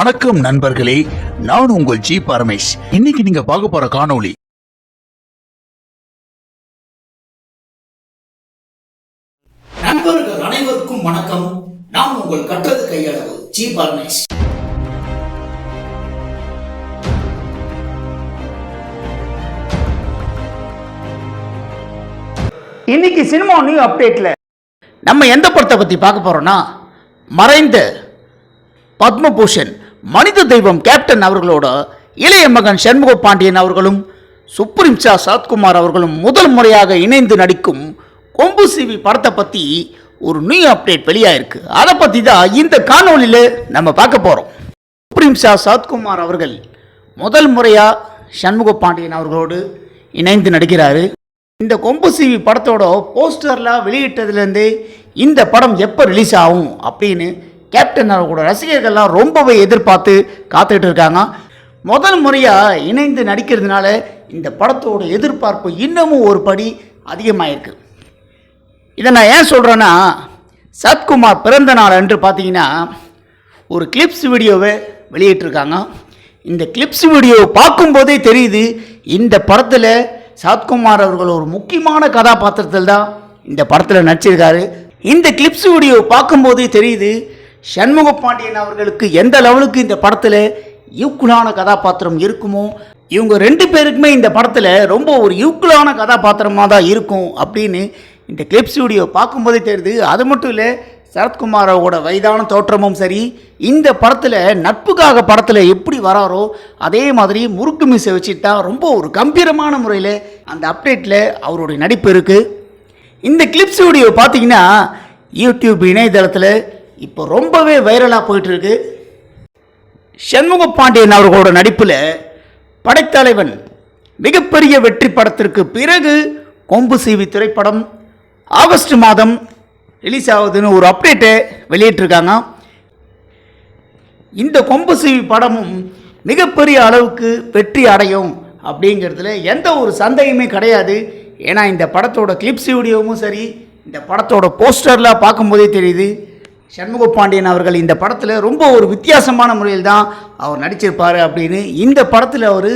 வணக்கம் நண்பர்களே நான் உங்கள் ஜி பரமேஷ். இன்னைக்கு நீங்க பார்க்க போற காணொளி நண்பர்கள் அனைவருக்கும் வணக்கம். நான் உங்கள் கற்றது கையளவு ஜி பரமேஷ். இன்னைக்கு சினிமா நியூ அப்டேட்ல நம்ம எந்த படத்தை பத்தி பார்க்க போறோம்னா மறைந்த பத்மபூஷன் மனித தெய்வம் கேப்டன் அவர்களோட இளைய மகன் சண்முக பாண்டியன் அவர்களும் சுப்ரீம் ஷா சரத்குமார் அவர்களும் முதல் முறையாக இணைந்து நடிக்கும் கொம்பு சிவி படத்தை பற்றி ஒரு நியூ அப்டேட் வெளியாயிருக்கு. அதை பற்றி தான் இந்த காணொலியில் நம்ம பார்க்க போகிறோம் சுப்ரீம் ஷா சரத்குமார் அவர்கள் முதல் முறையாக சண்முக பாண்டியன் அவர்களோடு இணைந்து நடிக்கிறாரு. இந்த கொம்பு சிவி படத்தோட போஸ்டர்லாம் வெளியிட்டதுலேருந்து இந்த படம் எப்போ ரிலீஸ் ஆகும் அப்படின்னு கேப்டன் அவர்களோட ரசிகர்கள்லாம் ரொம்பவே எதிர்பார்த்து காத்துக்கிட்டு இருக்காங்க முதல் முறையாக இணைந்து நடிக்கிறதுனால இந்த படத்தோட எதிர்பார்ப்பு இன்னமும் ஒரு படி அதிகமாயிருக்கு. இதை நான் ஏன் சொல்கிறேன்னா சத்குமார் பிறந்த நாள் என்று பார்த்தீங்கன்னா ஒரு கிளிப்ஸ் வீடியோவை வெளியிட்டிருக்காங்க. இந்த கிளிப்ஸ் வீடியோ பார்க்கும்போதே தெரியுது இந்த படத்தில் சத்குமார் அவர்கள் ஒரு முக்கியமான கதாபாத்திரத்தில் தான் இந்த படத்தில் நடிச்சிருக்காரு. இந்த கிளிப்ஸ் வீடியோ பார்க்கும்போதே தெரியுது சண்முக பாண்டியன் அவர்களுக்கு எந்த லெவலுக்கு இந்த படத்தில் ஈக்குவலான கதாபாத்திரம் இருக்குமோ இவங்க ரெண்டு பேருக்குமே இந்த படத்தில் ரொம்ப ஒரு ஈக்குவலான கதாபாத்திரமாக தான் இருக்கும் அப்படின்னு இந்த கிளிப் வீடியோ பார்க்கும்போதே தெரியுது. அது மட்டும் இல்லை சரத்குமாரோட வயதான தோற்றமும் சரி இந்த படத்தில் நட்புக்காக படத்தில் எப்படி வராரோ அதே மாதிரி முறுக்கு மீசை வச்சுட்டா ரொம்ப ஒரு கம்பீரமான முறையில் அந்த அப்டேட்டில் அவருடைய நடிப்பு இருக்குது இந்த கிளிப்ஸ் வீடியோ பார்த்தீங்கன்னா யூடியூப் இணையதளத்தில் இப்போ ரொம்பவே வைரலாக போயிட்டுருக்கு. சண்முக பாண்டியன் அவர்களோட நடிப்பில் படைத்தலைவன் மிகப்பெரிய வெற்றி படத்திற்கு பிறகு கொம்பு சீவி திரைப்படம் ஆகஸ்ட் மாதம் ரிலீஸ் ஆகுதுன்னு ஒரு அப்டேட்டை வெளியிட்டிருக்காங்க. இந்த கொம்பு சீவி படமும் மிகப்பெரிய அளவுக்கு வெற்றி அடையும் அப்படிங்கிறதுல எந்த ஒரு சந்தேகமே கிடையாது. ஏன்னா இந்த படத்தோட கிளிப்ஸ் வீடியோவும் சரி இந்த படத்தோட போஸ்டர்லாம் பார்க்கும்போதே தெரியுது. சண்முக பாண்டியன் அவர்கள் இந்த படத்தில் ரொம்ப ஒரு வித்தியாசமான முறையில் தான் அவர் நடிச்சிருப்பார் அப்படின்னு இந்த படத்தில் அவர்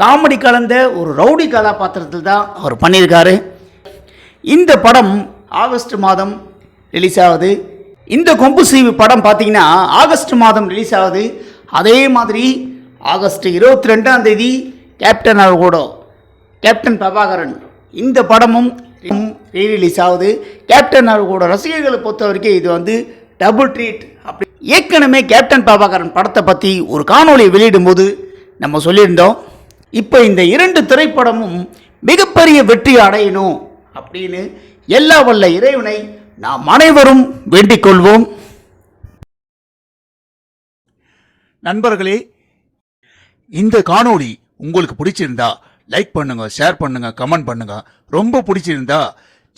காமெடி கலந்த ஒரு ரவுடி கதாபாத்திரத்தில் தான் அவர் பண்ணியிருக்காரு. இந்த படம் ஆகஸ்ட் மாதம் ரிலீஸ் ஆகுது. இந்த கொம்பு சீவு படம் பார்த்தீங்கன்னா ஆகஸ்ட் மாதம் ரிலீஸ் ஆகுது. அதே மாதிரி ஆகஸ்ட் இருபத்தி ரெண்டாம் தேதி கேப்டன் அவர்களோட கேப்டன் பிரபாகரன். இந்த படமும் ரீ ரிலீஸ் ஆகுது. கேப்டன் அவர்களோட ரசிகர்களை பொறுத்த வரைக்கும் இது வந்து டபுள் ட்ரீட் அப்படி ஏற்கனவே கேப்டன் பாபாகரன் படத்தை பற்றி ஒரு காணொளி வெளியிடும்போது நம்ம சொல்லியிருந்தோம். இப்போ இந்த இரண்டு திரைப்படமும் மிகப்பெரிய வெற்றி அடையணும் அப்படின்னு எல்லா வல்ல இறைவனை நாம் அனைவரும் வேண்டிக் கொள்வோம். நண்பர்களே இந்த காணொளி உங்களுக்கு பிடிச்சிருந்தா லைக் பண்ணுங்க ஷேர் பண்ணுங்க கமெண்ட் பண்ணுங்க. ரொம்ப பிடிச்சிருந்தா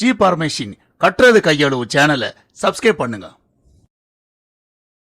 ஜி பார்மேஷின் கட்டுறது கையளவு சேனலை சப்ஸ்கிரைப் பண்ணுங்கள்